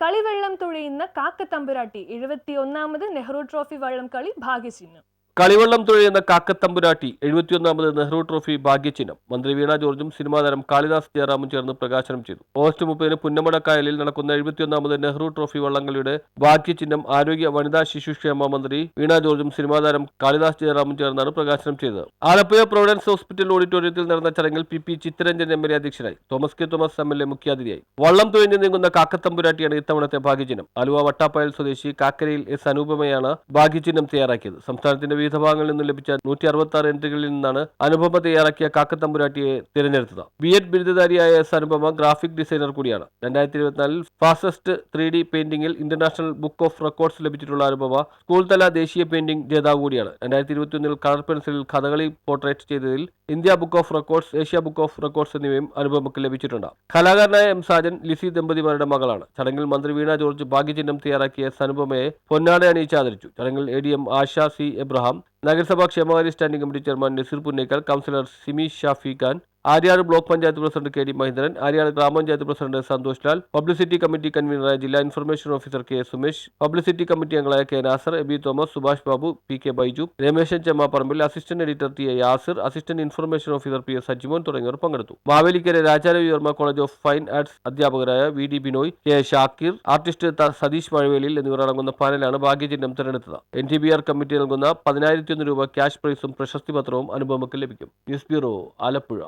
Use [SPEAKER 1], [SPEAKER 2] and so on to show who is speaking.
[SPEAKER 1] കളിവെള്ളം തുഴയുന്ന കാക്കത്തമ്പുരാട്ടി എഴുപത്തിയൊന്നാമത് നെഹ്റു ട്രോഫി വള്ളം കളി ഭാഗ്യചിഹ്നം.
[SPEAKER 2] കളിവള്ളം തുഴയുന്ന കാക്കത്തമ്പുരാട്ടി എഴുപത്തിയൊന്നാമത് നെഹ്റു ട്രോഫി ഭാഗ്യചിഹ്നം. മന്ത്രി വീണ ജോർജും സിനിമാ താരം കാളിദാസ് ജയറാമും ചേർന്ന് പ്രകാശനം ചെയ്തു. ഓഗസ്റ്റ് മുപ്പതിന് പുന്നമടക്കായലിൽ നടക്കുന്ന എഴുപത്തിയൊന്നാമത് നെഹ്റു ട്രോഫി വള്ളംകളിയുടെ ഭാഗ്യചിഹ്നം ആരോഗ്യ വനിതാ ശിശുക്ഷേമ മന്ത്രി വീണ ജോർജും സിനിമാ താരം കാളിദാസ് ജയറാമും ചേർന്നാണ് പ്രകാശനം ചെയ്തത്. ആലപ്പുഴ പ്രൊവിഡൻസ് ഹോസ്പിറ്റൽ ഓഡിറ്റോറിയത്തിൽ നടന്ന ചടങ്ങിൽ P P Chitharanjan M L A അധ്യക്ഷനായി. Thomas K Thomas M L A മുഖ്യാതിഥിയായി. വള്ളം തുഴഞ്ഞു നീങ്ങുന്ന കാക്കത്തമ്പുരാട്ടിയാണ് ഇത്തവണത്തെ ഭാഗ്യചിഹ്നം. ആലുവ വട്ടാപ്പായൽ സ്വദേശി കാക്കരയിൽ എസ് അനുപമയാണ് ഭാഗ്യചിഹ്നം തയ്യാറാക്കിയത്. സംസ്ഥാനത്തിന്റെ വിവിധ ഭാഗങ്ങളിൽ നിന്നും ലഭിച്ച നൂറ്റി അറുപത്തി ആറ് എൻട്രികളിൽ നിന്നാണ് അനുപമ തയ്യാറാക്കിയ കാക്കത്തമ്പുരാട്ടിയെ തിരഞ്ഞെടുത്തത്. ബി എഡ് ബിരുദധാരിയായ എസ് അനുപമ ഗ്രാഫിക് ഡിസൈനർ കൂടിയാണ്. രണ്ടായിരത്തി ഇരുപത്തിനാലിൽ ഫാസ്റ്റസ്റ്റ് ത്രീ ഡി പെയിന്റിംഗിൽ ഇന്റർനാഷണൽ ബുക്ക് ഓഫ് റെക്കോർഡ്സ് ലഭിച്ചിട്ടുള്ള അനുപമ സ്കൂൾ തല ദേശീയ പെയിന്റിംഗ് ജേതാവ് കൂടിയാണ്. രണ്ടായിരത്തി ഇരുപത്തിയൊന്നിൽ കളർ പെൻസിലിൽ കഥകളി പോർട്രേറ്റ് ചെയ്തതിൽ India book of records Asia book of records എന്നിവയും അനുപമക്ക് ലഭിച്ചിട്ടുണ്ട്. കലാകാരനായ എം സാജൻ ലിസി ദമ്പതിമാരുടെ മകളാണ്. ചടങ്ങിൽ മന്ത്രി വീണ ജോർജ് ഭാഗ്യചിഹ്നം തയ്യാറാക്കിയ സനുപമയെ പൊന്നാട അണിയിച്ച് ആദരിച്ചു. ചടങ്ങിൽ A D M Asha C Abraham നഗരസഭാ ക്ഷേമകാര്യ standing committee chairman Naseer Punnekkal councillor Simi Shafi Khan Aryad block panchayat president K D Mahendran Aryad grama panchayat president Santhosh Lal publicity committee കൺവീനറായ ജില്ലാ information officer K Sumesh publicity committee അംഗങ്ങളായ K Nasar Aby Thomas Subhash Babu P K Baiju Rameshan Chemmapparambil assistant editor T A Yasir assistant information officer P S Sajimon തുടങ്ങിയവർ പങ്കെടുത്തു. Mavelikkara Raja Ravi Varma college of fine arts അധ്യാപകരായ V D Binoy K Shakir artist Satheesh Mazhavelil എന്നിവർ അടങ്ങുന്ന പാനലാണ് ഭാഗ്യചിഹ്നം തിരഞ്ഞെടുത്തത്. N T B R committee നൽകുന്ന പതിനായിരത്തി ഒന്ന് രൂപ ക്യാഷ് പ്രൈസും പ്രശസ്തി പത്രവും അനുപമക്ക് ലഭിക്കും. News bureau Alappuzha.